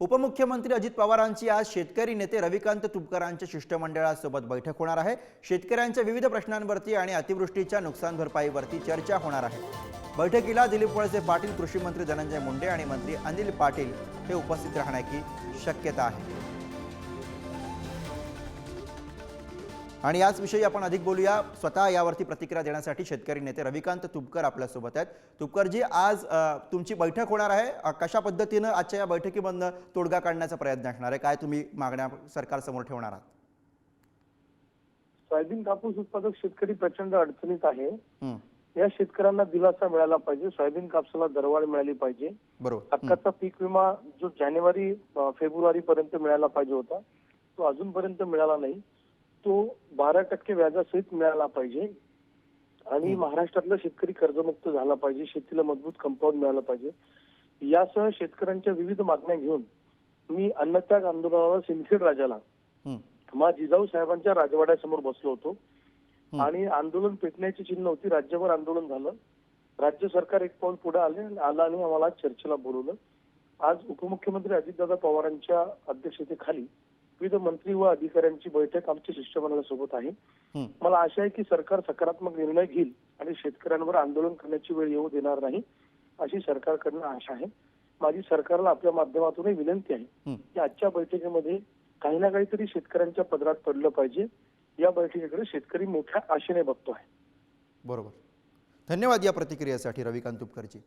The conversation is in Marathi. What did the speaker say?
उपमुख्यमंत्री अजित पवारांची आज शेतकरी नेते रविकांत तुपकरांच्या शिष्टमंडळासोबत बैठक होणार आहे. शेतकऱ्यांच्या विविध प्रश्नांवरती आणि अतिवृष्टीच्या नुकसान भरपाईवरती चर्चा होणार आहे. बैठकीला दिलीप वळसे पाटील कृषी मंत्री धनंजय मुंडे आणि मंत्री अनिल पाटील हे उपस्थित राहण्याची शक्यता आहे. आणि याच विषयी आपण अधिक बोलूया. स्वतः यावरती प्रतिक्रिया देण्यासाठी शेतकरी नेते रविकांत तुपकर आपल्यासोबत आहेत. तुपकरजी आज तुमची बैठक होणार आहे. कशा पद्धतीनं आजच्या या बैठकीमधनं तोडगा काढण्याचा प्रयत्न असणार आहे? काय तुम्ही मागण्या सरकारसमोर ठेवणार आहात? सोयाबीन कापूस उत्पादक शेतकरी प्रचंड अडचणीत आहे. या शेतकऱ्यांना दिलासा मिळाला पाहिजे. सोयाबीन कापसाला दरवाढ मिळाली पाहिजे. बरोबर. हक्काचा पीक विमा जो जानेवारी फेब्रुवारी पर्यंत मिळाला पाहिजे होता तो अजूनपर्यंत मिळाला नाही. तो बारा टक्के व्याजासहित मिळाला पाहिजे. आणि महाराष्ट्रातला शेतकरी कर्जमुक्त झाला पाहिजे. शेतीला मजबूत कंपाऊंड मिळालं पाहिजे. यासह शेतकऱ्यांच्या विविध मागण्या घेऊन मी अन्नत्याग आंदोलनाला सिंदखेड राजाला मा जिजाऊ साहेबांच्या राजवाड्यासमोर बसलो होतो. आणि आंदोलन पेटण्याची चिन्ह होती. राज्यभर आंदोलन झालं. राज्य सरकार एक पाऊल पुढे आले आलं आणि आम्हाला चर्चेला बोलवलं. आज उपमुख्यमंत्री अजितदादा पवारांच्या अध्यक्षतेखाली विविध मंत्री व अधिकाऱ्यांची बैठक आमच्या शिष्टमंडळासोबत आहे. मला आशा आहे की सरकार सकारात्मक निर्णय घेईल आणि शेतकऱ्यांवर आंदोलन करण्याची वेळ येऊ देणार नाही अशी सरकारकडनं आशा आहे. माझी सरकारला आपल्या माध्यमातूनही विनंती आहे. की आजच्या बैठकीमध्ये काही ना काहीतरी शेतकऱ्यांच्या पदरात पडलं पाहिजे. या बैठकीकडे शेतकरी मोठ्या आशेने बघतो आहे बरोबर. धन्यवाद या प्रतिक्रियेसाठी रविकांत तुपकरजी.